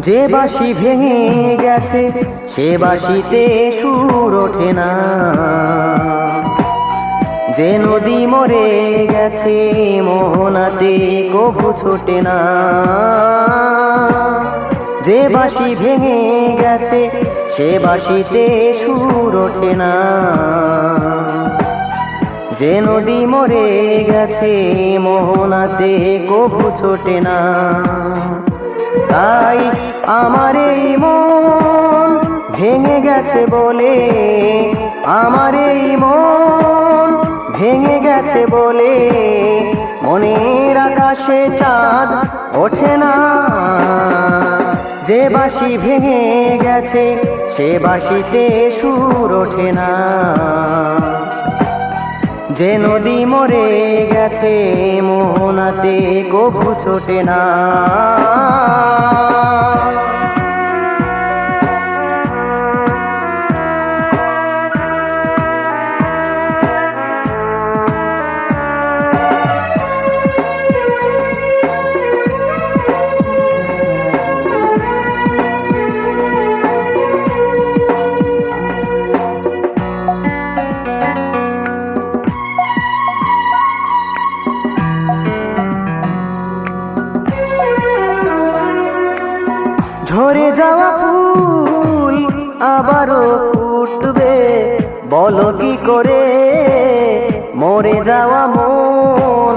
যে বাসি ভেঙে গেছে, সে বাসিতে সুর ওঠে না। যে নদী মরে গেছে, মোহনাতে কবু ছোটে না। যে বাসি ভেঙে গেছে, সে বাসিতে সুর ওঠে না। যে নদী মরে গেছে, মোহনাতে কবু ছোটে না। তাই আমার এই মন ভেঙে গেছে বলে, আমার এই মন ভেঙে গেছে বলে, মনের আকাশে চাঁদ ওঠে না। যে বাসি ভেঙে গেছে, সে বাসিতে সুর ওঠে না। যে নদী মরে গেছে মোহনাতে কবু ছোটে না। ফুল আবারও ফুটবে। বলো কি করে? মরে যাওয়া মন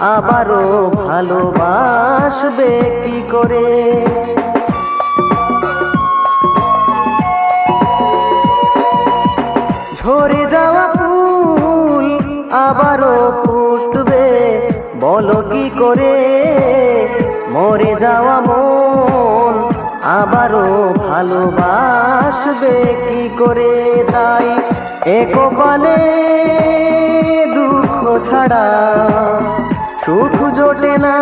আবারও ভালোবাসবে কি করে? ঝরে যাওয়া ফুল আবারও ফুটবে। বলো কি করে? ভালোবাসবে কি করে তাই? এ কপালে দুঃখ ছাড়া সুখ জোটে না।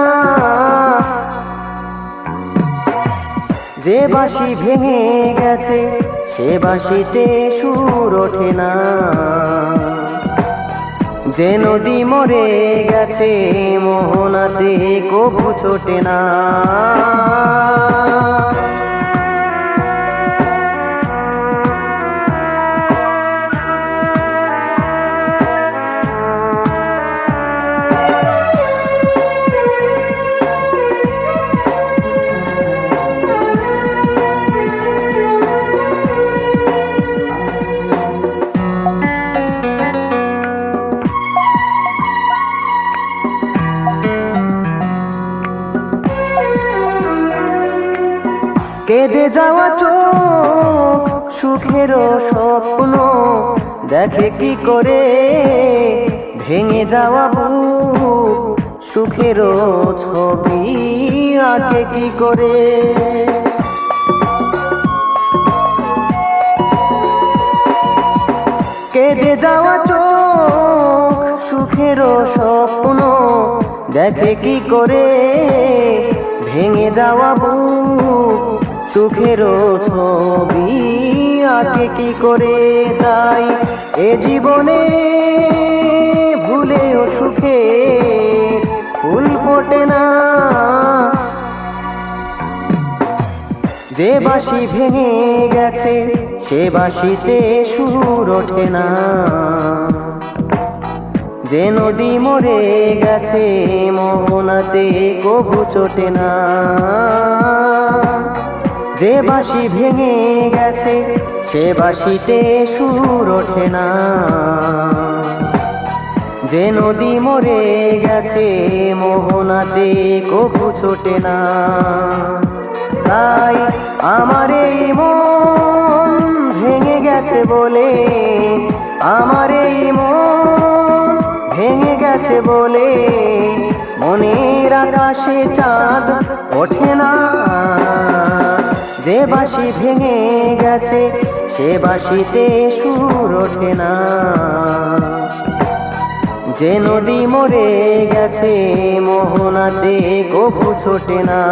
যে বাঁশি ভেঙে গেছে, সে বাসিতে সুর ওঠে না। যে নদী মরে গেছে, মোহনাতে কবু ছোটে না। যাওয়া চোখ, সুখের স্বপ্ন। দেখে কি করে ভেঙে যাওয়া বুক, সুখের ছবি আঁকে কি করে? কেঁদে যাওয়া চোখ, সুখের স্বপ্ন। দেখে কি করে ভেঙে যাওয়া বুক সুখের ছবি আঁকে কি করে তাই? এ জীবনে ভুলেও সুখে ফুল ফোটে না। যে বাসি ভেঙে গেছে, সে বাসিতে সুর ওঠে না। যে নদী মরে গেছে মোহনাতে কবু চোটে না। যে বাঁশি ভেঙে গেছে, সে বাঁশিতে সুর ওঠে না। যে নদী মরে গেছে, মোহনাতে কবু ছোটে না। তাই আমার এই মন ভেঙে গেছে বলে, আমার এই মন ভেঙে গেছে বলে, মনের আকাশে চাঁদ ওঠে না। যে বাসি ভেঙে গেছে, সে বাঁশিতে সুর ওঠে না। যে নদী মরে গেছে, মোহনাতে গভু ছোটে না।